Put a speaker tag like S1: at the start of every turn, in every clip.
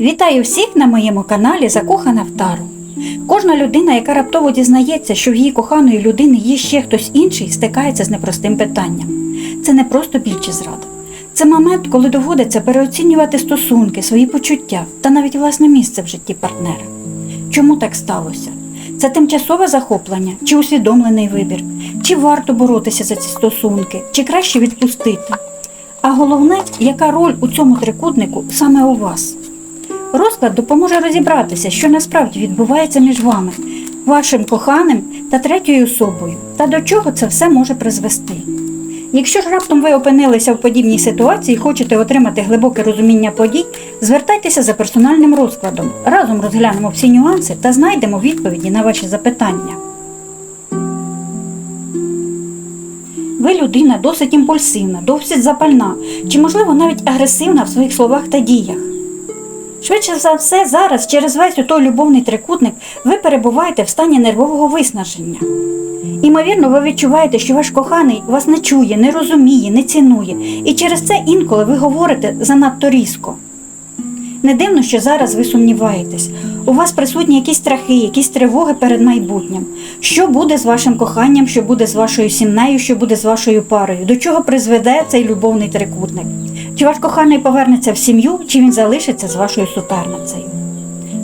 S1: Вітаю всіх на моєму каналі Закохана в Тару. Кожна людина, яка раптово дізнається, що в її коханої людини є ще хтось інший, стикається з непростим питанням. Це не просто біль чи зрада. Це момент, коли доводиться переоцінювати стосунки, свої почуття та навіть власне місце в житті партнера. Чому так сталося? Це тимчасове захоплення чи усвідомлений вибір? Чи варто боротися за ці стосунки, чи краще відпустити? А головне, яка роль у цьому трикутнику саме у вас? Розклад допоможе розібратися, що насправді відбувається між вами, вашим коханим та третьою особою, та до чого це все може призвести. Якщо ж раптом ви опинилися в подібній ситуації і хочете отримати глибоке розуміння подій, звертайтеся за персональним розкладом. Разом розглянемо всі нюанси та знайдемо відповіді на ваші запитання. Ви людина досить імпульсивна, досить запальна, чи, можливо, навіть агресивна в своїх словах та діях. Швидше за все, зараз через весь той любовний трикутник ви перебуваєте в стані нервового виснаження. Імовірно, ви відчуваєте, що ваш коханий вас не чує, не розуміє, не цінує, і через це інколи ви говорите занадто різко. Не дивно, що зараз ви сумніваєтесь. У вас присутні якісь страхи, якісь тривоги перед майбутнім. Що буде з вашим коханням, що буде з вашою сім'єю, що буде з вашою парою? До чого призведе цей любовний трикутник? Чи ваш коханий повернеться в сім'ю, чи він залишиться з вашою суперницею?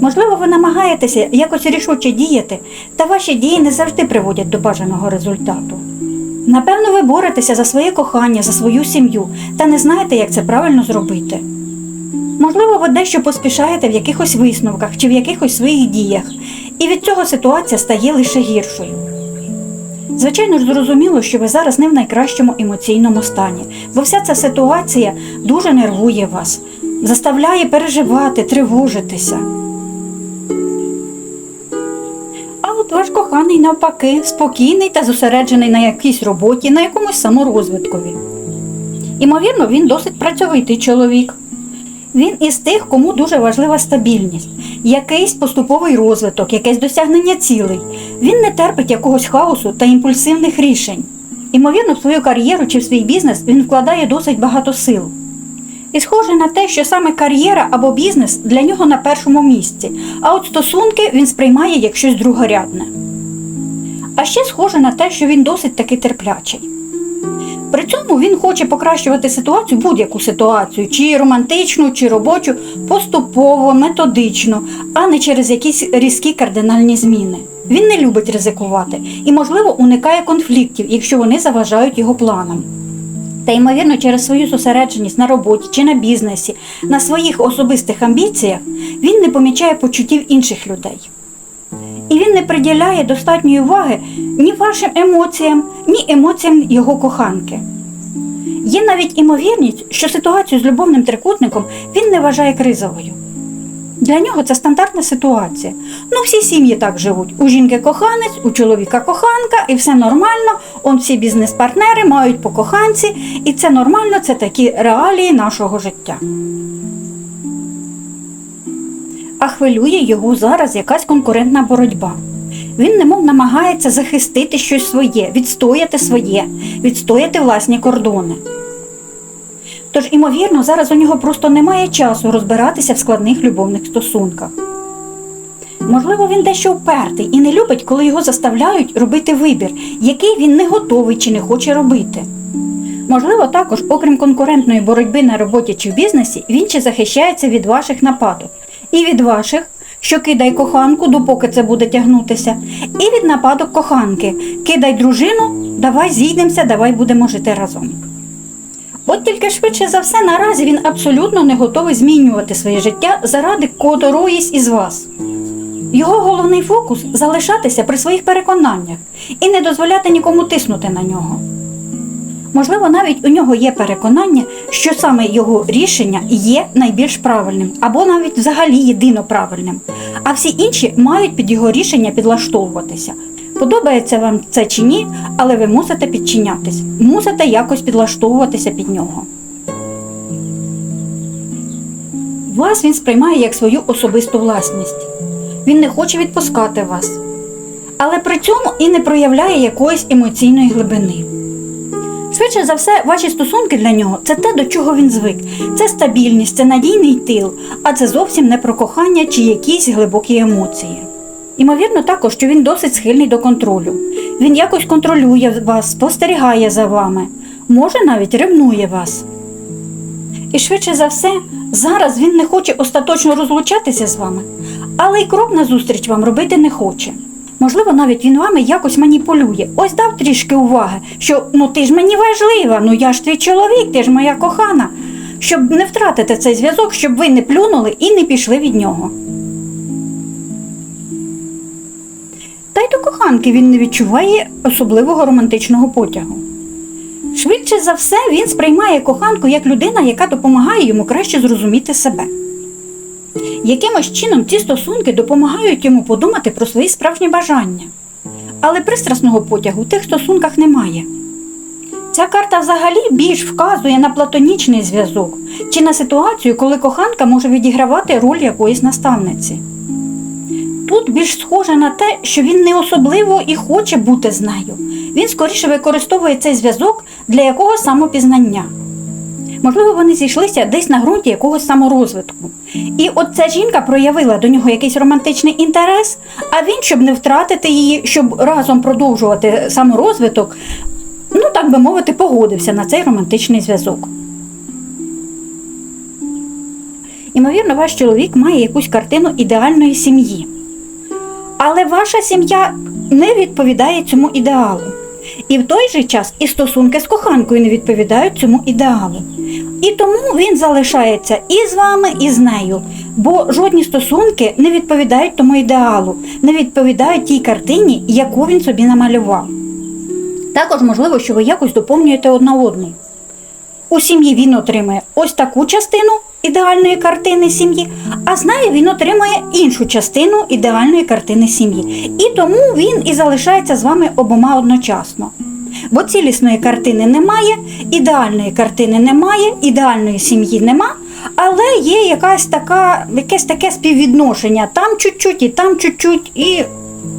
S1: Можливо, ви намагаєтеся якось рішуче діяти, та ваші дії не завжди приводять до бажаного результату. Напевно, ви боретеся за своє кохання, за свою сім'ю та не знаєте, як це правильно зробити. Можливо, ви дещо поспішаєте в якихось висновках чи в якихось своїх діях, і від цього ситуація стає лише гіршою. Звичайно ж, зрозуміло, що ви зараз не в найкращому емоційному стані, бо вся ця ситуація дуже нервує вас, заставляє переживати, тривожитися. А от ваш коханий навпаки, спокійний та зосереджений на якійсь роботі, на якомусь саморозвиткові. Імовірно, він досить працьовитий чоловік. Він із тих, кому дуже важлива стабільність, якийсь поступовий розвиток, якесь досягнення цілей. Він не терпить якогось хаосу та імпульсивних рішень. Імовірно, в свою кар'єру чи в свій бізнес він вкладає досить багато сил. І схоже на те, що саме кар'єра або бізнес для нього на першому місці, а от стосунки він сприймає як щось другорядне. А ще схоже на те, що він досить таки терплячий. При цьому він хоче покращувати ситуацію, будь-яку ситуацію, чи романтичну, чи робочу, поступово, методично, а не через якісь різкі кардинальні зміни. Він не любить ризикувати і, можливо, уникає конфліктів, якщо вони заважають його планам. Та, ймовірно, через свою зосередженість на роботі чи на бізнесі, на своїх особистих амбіціях, він не помічає почуттів інших людей. І він не приділяє достатньої уваги ні вашим емоціям, ні емоціям його коханки. Є навіть імовірність, що ситуацію з любовним трикутником він не вважає кризовою. Для нього це стандартна ситуація. Ну, всі сім'ї так живуть. У жінки коханець, у чоловіка коханка, і все нормально. Он всі бізнес-партнери мають по коханці, і це нормально, це такі реалії нашого життя. А хвилює його зараз якась конкурентна боротьба. Він немов намагається захистити щось своє, відстояти своє, відстояти власні кордони. Тож, імовірно, зараз у нього просто немає часу розбиратися в складних любовних стосунках. Можливо, він дещо впертий і не любить, коли його заставляють робити вибір, який він не готовий чи не хоче робити. Можливо, також, окрім конкурентної боротьби на роботі чи в бізнесі, він ще захищається від ваших нападок. І від ваших, що кидай коханку, допоки це буде тягнутися, і від нападок коханки кидай дружину, давай зійдемося, давай будемо жити разом. От тільки швидше за все наразі він абсолютно не готовий змінювати своє життя заради котороїсь із вас. Його головний фокус залишатися при своїх переконаннях і не дозволяти нікому тиснути на нього. Можливо, навіть у нього є переконання, що саме його рішення є найбільш правильним або навіть взагалі єдино правильним, а всі інші мають під його рішення підлаштовуватися. Подобається вам це чи ні, але ви мусите підчинятись, мусите якось підлаштовуватися під нього. Вас він сприймає як свою особисту власність. Він не хоче відпускати вас, але при цьому і не проявляє якоїсь емоційної глибини. Швидше за все, ваші стосунки для нього це те, до чого він звик. Це стабільність, це надійний тил, а це зовсім не про кохання чи якісь глибокі емоції. Імовірно, також, що він досить схильний до контролю. Він якось контролює вас, спостерігає за вами, може навіть ревнує вас. І швидше за все, зараз він не хоче остаточно розлучатися з вами, але й крок назустріч вам робити не хоче. Можливо, навіть він вами якось маніпулює. Ось дав трішки уваги, що ну ти ж мені важлива, ну я ж твій чоловік, ти ж моя кохана, щоб не втратити цей зв'язок, щоб ви не плюнули і не пішли від нього. Та й до коханки він не відчуває особливого романтичного потягу. Швидше за все, він сприймає коханку як людина, яка допомагає йому краще зрозуміти себе. Якимось чином ці стосунки допомагають йому подумати про свої справжні бажання. Але пристрасного потягу в тих стосунках немає. Ця карта взагалі більш вказує на платонічний зв'язок чи на ситуацію, коли коханка може відігравати роль якоїсь наставниці. Тут більш схоже на те, що він не особливо і хоче бути з нею. Він скоріше використовує цей зв'язок для якогось самопізнання. Можливо, вони зійшлися десь на ґрунті якогось саморозвитку. І от ця жінка проявила до нього якийсь романтичний інтерес, а він, щоб не втратити її, щоб разом продовжувати саморозвиток, ну так би мовити, погодився на цей романтичний зв'язок. Імовірно, ваш чоловік має якусь картину ідеальної сім'ї. Але ваша сім'я не відповідає цьому ідеалу. І в той же час і стосунки з коханкою не відповідають цьому ідеалу. І тому він залишається і з вами, і з нею, бо жодні стосунки не відповідають тому ідеалу, не відповідають тій картині, яку він собі намалював. Також можливо, що ви якось доповнюєте одна одну. У сім'ї він отримує ось таку частину ідеальної картини сім'ї, а з нею він отримує іншу частину ідеальної картини сім'ї. І тому він і залишається з вами обома одночасно. Бо цілісної картини немає, ідеальної картини немає, ідеальної сім'ї нема, але є якась така, якесь таке співвідношення там чуть-чуть і там чуть-чуть, і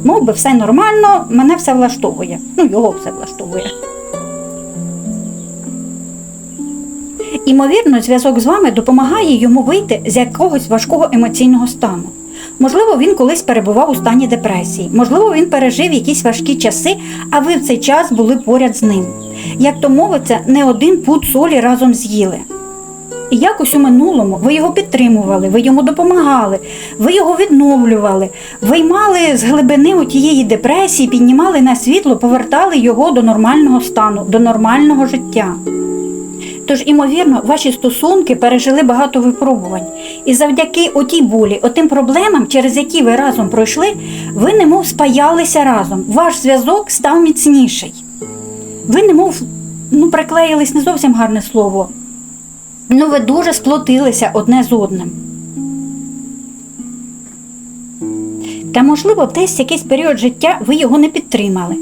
S1: мов би все нормально, мене все влаштовує. Ну, його все влаштовує. Імовірно, зв'язок з вами допомагає йому вийти з якогось важкого емоційного стану. Можливо, він колись перебував у стані депресії, можливо, він пережив якісь важкі часи, а ви в цей час були поряд з ним. Як то мовиться, не один пуд солі разом з'їли. І якось у минулому ви його підтримували, ви йому допомагали, ви його відновлювали, виймали з глибини у тієї депресії, піднімали на світло, повертали його до нормального стану, до нормального життя. Тож, імовірно, ваші стосунки пережили багато випробувань. І завдяки отій болі, отим проблемам, через які ви разом пройшли, ви немов спаялися разом. Ваш зв'язок став міцніший. Ви немов ну, приклеїлись не зовсім гарне слово. Ну, ви дуже сплотилися одне з одним. Та, можливо, десь якийсь період життя ви його не підтримали.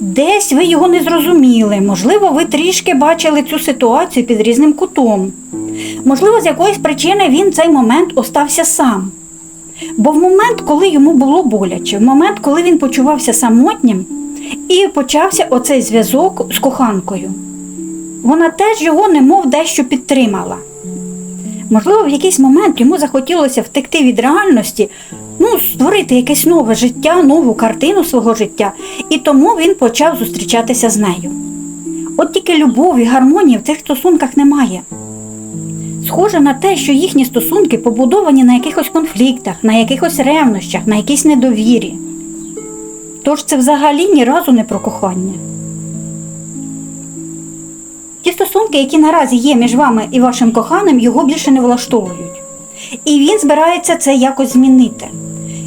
S1: Десь ви його не зрозуміли, можливо, ви трішки бачили цю ситуацію під різним кутом. Можливо, з якоїсь причини він цей момент остався сам. Бо в момент, коли йому було боляче, в момент, коли він почувався самотнім, і почався оцей зв'язок з коханкою, вона теж його немов дещо підтримала. Можливо, в якийсь момент йому захотілося втекти від реальності, ну, створити якесь нове життя, нову картину свого життя, і тому він почав зустрічатися з нею. От тільки любові, гармонії в цих стосунках немає. Схоже на те, що їхні стосунки побудовані на якихось конфліктах, на якихось ревнощах, на якійсь недовірі. Тож це взагалі ні разу не про кохання. Ті стосунки, які наразі є між вами і вашим коханим, його більше не влаштовують. І він збирається це якось змінити,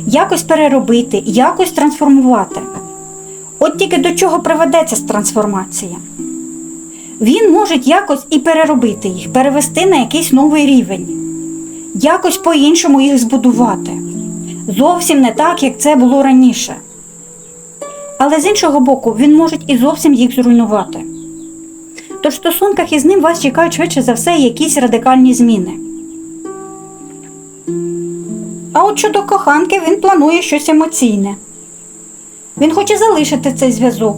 S1: якось переробити, якось трансформувати. От тільки до чого приведе ця трансформація. Він може якось і переробити їх, перевести на якийсь новий рівень, якось по-іншому їх збудувати. Зовсім не так, як це було раніше. Але з іншого боку, він може і зовсім їх зруйнувати. Тож в стосунках із ним вас чекають швидше за все якісь радикальні зміни. А от щодо коханки він планує щось емоційне. Він хоче залишити цей зв'язок,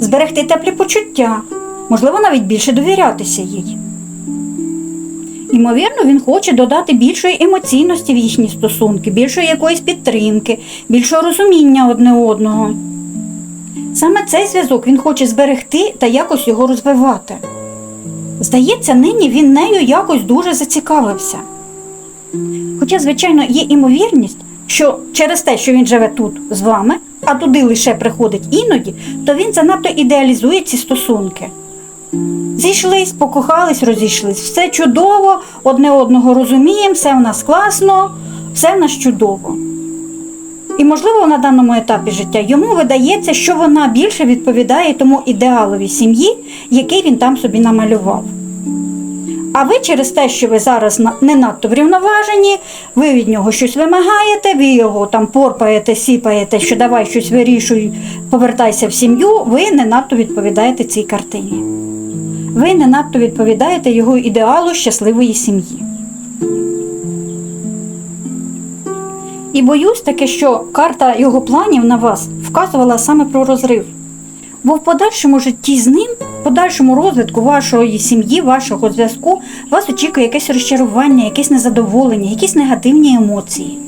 S1: зберегти теплі почуття, можливо, навіть більше довірятися їй. Ймовірно, він хоче додати більшої емоційності в їхні стосунки, більшої якоїсь підтримки, більшого розуміння одне одного. Саме цей зв'язок він хоче зберегти та якось його розвивати. Здається, нині він нею якось дуже зацікавився. Хоча, звичайно, є імовірність, що через те, що він живе тут з вами, а туди лише приходить іноді, то він занадто ідеалізує ці стосунки. Зійшлись, покохались, розійшлись. Все чудово, одне одного розуміємо, все в нас класно, все в нас чудово. І, можливо, на даному етапі життя йому видається, що вона більше відповідає тому ідеалові сім'ї, який він там собі намалював. А ви через те, що ви зараз не надто врівноважені, ви від нього щось вимагаєте, ви його там порпаєте, сіпаєте, що давай щось вирішуй, повертайся в сім'ю, ви не надто відповідаєте цій картині. Ви не надто відповідаєте його ідеалу щасливої сім'ї. І боюсь таке, що карта його планів на вас вказувала саме про розрив. Бо в подальшому житті з ним, подальшому розвитку вашої сім'ї, вашого зв'язку, вас очікує якесь розчарування, якесь незадоволення, якісь негативні емоції.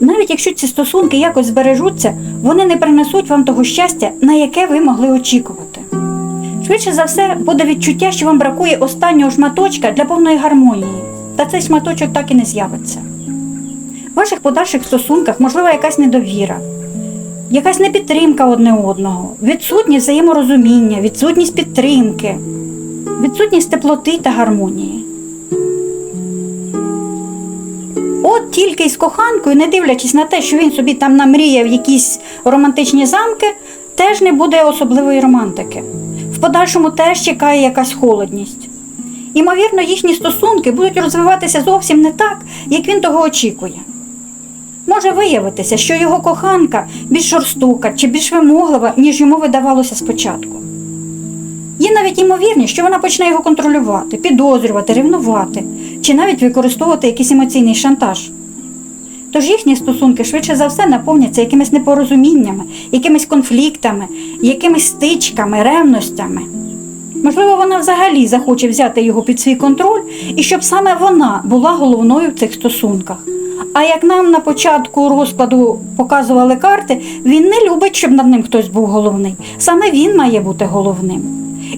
S1: Навіть якщо ці стосунки якось збережуться, вони не принесуть вам того щастя, на яке ви могли очікувати. Швидше за все, буде відчуття, що вам бракує останнього шматочка для повної гармонії, та цей шматочок так і не з'явиться. В ваших подальших стосунках можлива якась недовіра, якась непідтримка одне одного, відсутність взаєморозуміння, відсутність підтримки, відсутність теплоти та гармонії. От тільки із коханкою, не дивлячись на те, що він собі там намріяв якісь романтичні замки, теж не буде особливої романтики. В подальшому теж чекає якась холодність. Імовірно, їхні стосунки будуть розвиватися зовсім не так, як він того очікує. Може виявитися, що його коханка більш жорстока чи більш вимоглива, ніж йому видавалося спочатку. Є навіть імовірність, що вона почне його контролювати, підозрювати, ревнувати чи навіть використовувати якийсь емоційний шантаж. Тож їхні стосунки швидше за все наповняться якимись непорозуміннями, якимись конфліктами, якимись стичками, ревностями. Можливо, вона взагалі захоче взяти його під свій контроль і щоб саме вона була головною в цих стосунках. А як нам на початку розкладу показували карти, він не любить, щоб над ним хтось був головний. Саме він має бути головним.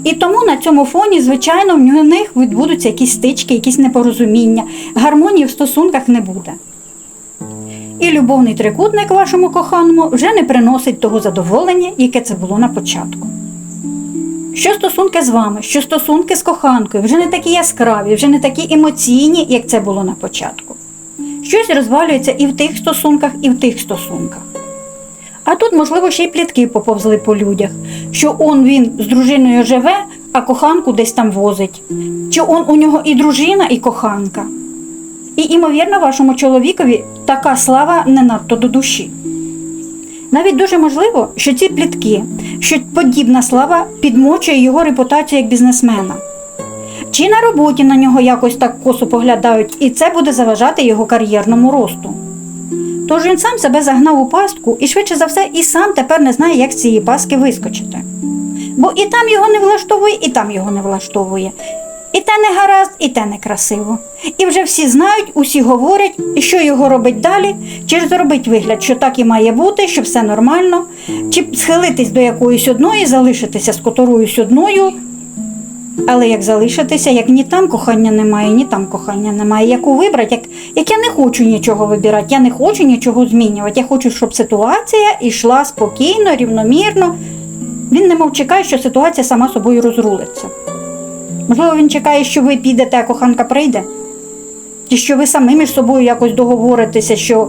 S1: І тому на цьому фоні, звичайно, в них відбудуться якісь стички, якісь непорозуміння, гармонії в стосунках не буде. І любовний трикутник вашому коханому вже не приносить того задоволення, яке це було на початку. Що стосунки з вами, що стосунки з коханкою вже не такі яскраві, вже не такі емоційні, як це було на початку. Щось розвалюється і в тих стосунках, і в тих стосунках. А тут, можливо, ще й плітки поповзли по людях, що он він з дружиною живе, а коханку десь там возить, чи он у нього і дружина, і коханка. І, імовірно, вашому чоловікові така слава не надто до душі. Навіть дуже можливо, що ці плітки, що подібна слава підмочує його репутацію як бізнесмена. Чи на роботі на нього якось так косо поглядають, і це буде заважати його кар'єрному росту. Тож він сам себе загнав у пастку і швидше за все і сам тепер не знає, як з цієї пастки вискочити. Бо і там його не влаштовує, і там його не влаштовує. І те не гаразд, і те не красиво. І вже всі знають, усі говорять, що його робить далі, чи ж зробить вигляд, що так і має бути, що все нормально, чи схилитись до якоїсь одної, залишитися з котороюсь одною. Але як залишитися, як ні там кохання немає, ні там кохання немає. Яку вибрати, як, як я не хочу нічого вибирати, я не хочу нічого змінювати. Я хочу, щоб ситуація йшла спокійно, рівномірно. Він немов чекає, що ситуація сама собою розрулиться. Можливо, він чекає, що ви підете, а коханка прийде. Чи що ви самі між собою якось договоритеся, що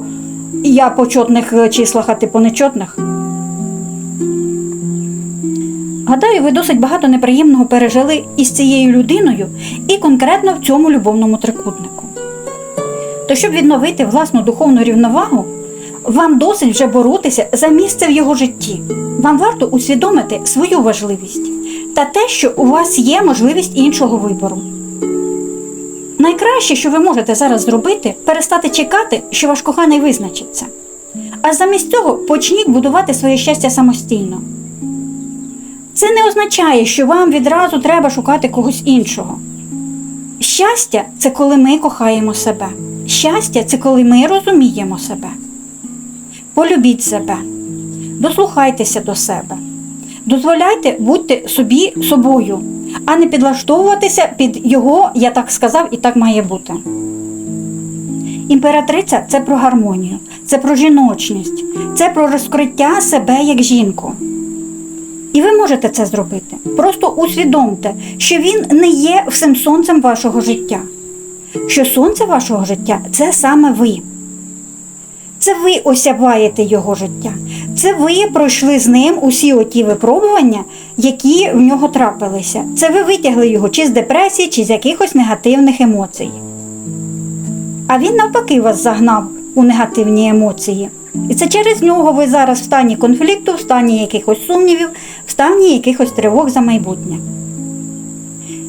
S1: я по чотних е, числах, а ти по нечотних? Гадаю, ви досить багато неприємного пережили із цією людиною і конкретно в цьому любовному трикутнику. То щоб відновити власну духовну рівновагу, вам досить вже боротися за місце в його житті. Вам варто усвідомити свою важливість та те, що у вас є можливість іншого вибору. Найкраще, що ви можете зараз зробити, перестати чекати, що ваш коханий визначиться. А замість цього почніть будувати своє щастя самостійно. Це не означає, що вам відразу треба шукати когось іншого. Щастя це коли ми кохаємо себе. Щастя це коли ми розуміємо себе. Полюбіть себе, дослухайтеся до себе, дозволяйте бути собі собою, а не підлаштовуватися під його я так сказав і так має бути. Імператриця це про гармонію, це про жіночність, це про розкриття себе як жінку. І ви можете це зробити. Просто усвідомте, що він не є всім сонцем вашого життя. Що сонце вашого життя це саме ви. Це ви осяваєте його життя. Це ви пройшли з ним усі оті випробування, які в нього трапилися. Це ви витягли його чи з депресії, чи з якихось негативних емоцій. А він навпаки вас загнав у негативні емоції. І це через нього ви зараз в стані конфлікту, в стані якихось сумнівів, в стані якихось тривог за майбутнє.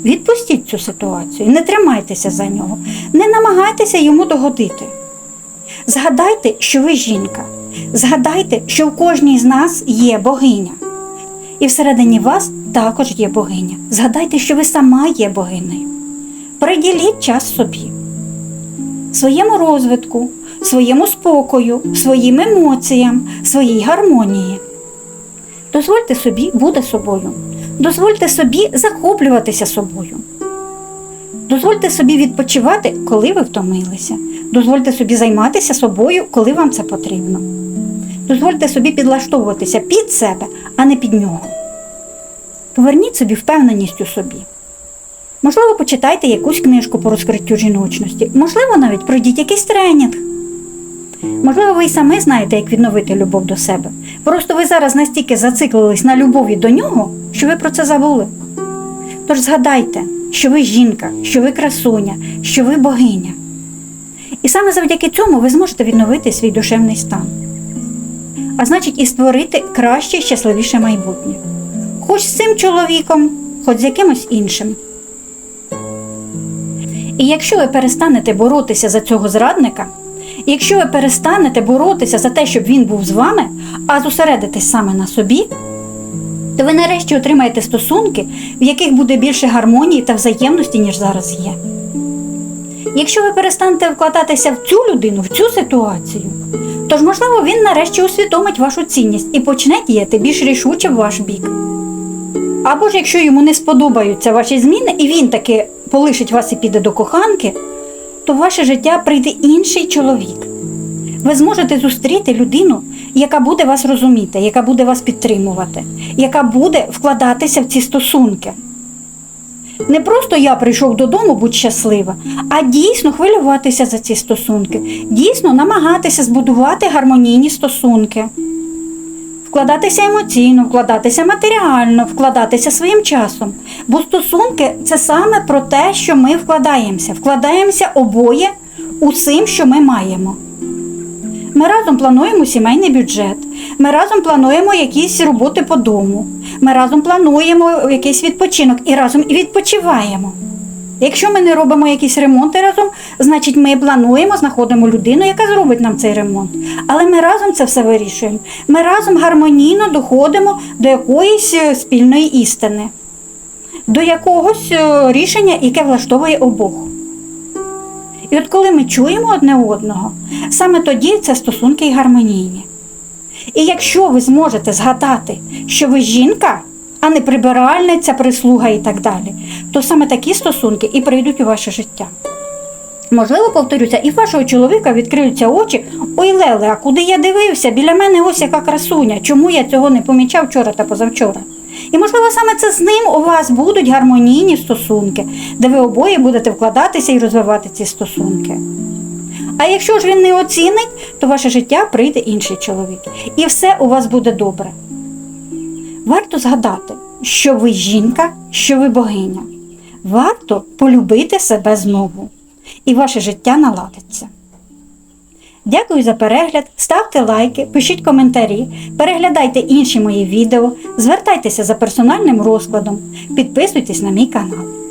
S1: Відпустіть цю ситуацію, не тримайтеся за нього, не намагайтеся йому догодити. Згадайте, що ви жінка. Згадайте, що в кожній з нас є богиня. І всередині вас також є богиня. Згадайте, що ви сама є богинею. Приділіть час собі, своєму розвитку, своєму спокою, своїм емоціям, своїй гармонії. Дозвольте собі бути собою. Дозвольте собі захоплюватися собою. Дозвольте собі відпочивати, коли ви втомилися. Дозвольте собі займатися собою, коли вам це потрібно. Дозвольте собі підлаштовуватися під себе, а не під нього. Поверніть собі впевненість у собі. Можливо, почитайте якусь книжку по розкриттю жіночності, можливо, навіть пройдіть якийсь тренінг. Можливо, ви й самі знаєте, як відновити любов до себе. Просто ви зараз настільки зациклились на любові до нього, що ви про це забули. Тож згадайте, що ви жінка, що ви красуня, що ви богиня. І саме завдяки цьому ви зможете відновити свій душевний стан. А значить, і створити краще, щасливіше майбутнє. Хоч з цим чоловіком, хоч з якимось іншим. І якщо ви перестанете боротися за цього зрадника, якщо ви перестанете боротися за те, щоб він був з вами, а зосередитесь саме на собі, то ви нарешті отримаєте стосунки, в яких буде більше гармонії та взаємності, ніж зараз є. Якщо ви перестанете вкладатися в цю людину, в цю ситуацію, то ж, можливо, він нарешті усвідомить вашу цінність і почне діяти більш рішуче в ваш бік. Або ж якщо йому не сподобаються ваші зміни, і він таки полишить вас і піде до коханки, то в ваше життя прийде інший чоловік. Ви зможете зустріти людину, яка буде вас розуміти, яка буде вас підтримувати, яка буде вкладатися в ці стосунки. Не просто я прийшов додому, будь щаслива, а дійсно хвилюватися за ці стосунки, дійсно намагатися збудувати гармонійні стосунки, вкладатися емоційно, вкладатися матеріально, вкладатися своїм часом. Бо стосунки це саме про те, що ми вкладаємося, вкладаємося обоє усім, що ми маємо. Ми разом плануємо сімейний бюджет, ми разом плануємо якісь роботи по дому, ми разом плануємо якийсь відпочинок і разом і відпочиваємо. Якщо ми не робимо якісь ремонти разом, значить ми плануємо, знаходимо людину, яка зробить нам цей ремонт. Але ми разом це все вирішуємо. Ми разом гармонійно доходимо до якоїсь е, спільної істини, до якогось е, рішення, яке влаштовує обох. І от коли ми чуємо одне одного, саме тоді це стосунки й гармонійні. І якщо ви зможете згадати, що ви жінка, а не прибиральниця, прислуга і так далі, то саме такі стосунки і прийдуть у ваше життя. Можливо, повторюся, і в вашого чоловіка відкриються очі. Ой, Леле, а куди я дивився? Біля мене ось яка красуня. Чому я цього не помічав вчора та позавчора? І, можливо, саме це з ним у вас будуть гармонійні стосунки, де ви обоє будете вкладатися і розвивати ці стосунки. А якщо ж він не оцінить, то ваше життя прийде інший чоловік. І все у вас буде добре. Варто згадати, що ви жінка, що ви богиня. Варто полюбити себе знову, і ваше життя наладиться. Дякую за перегляд, ставте лайки, пишіть коментарі, переглядайте інші мої відео, звертайтеся за персональним розкладом, підписуйтесь на мій канал.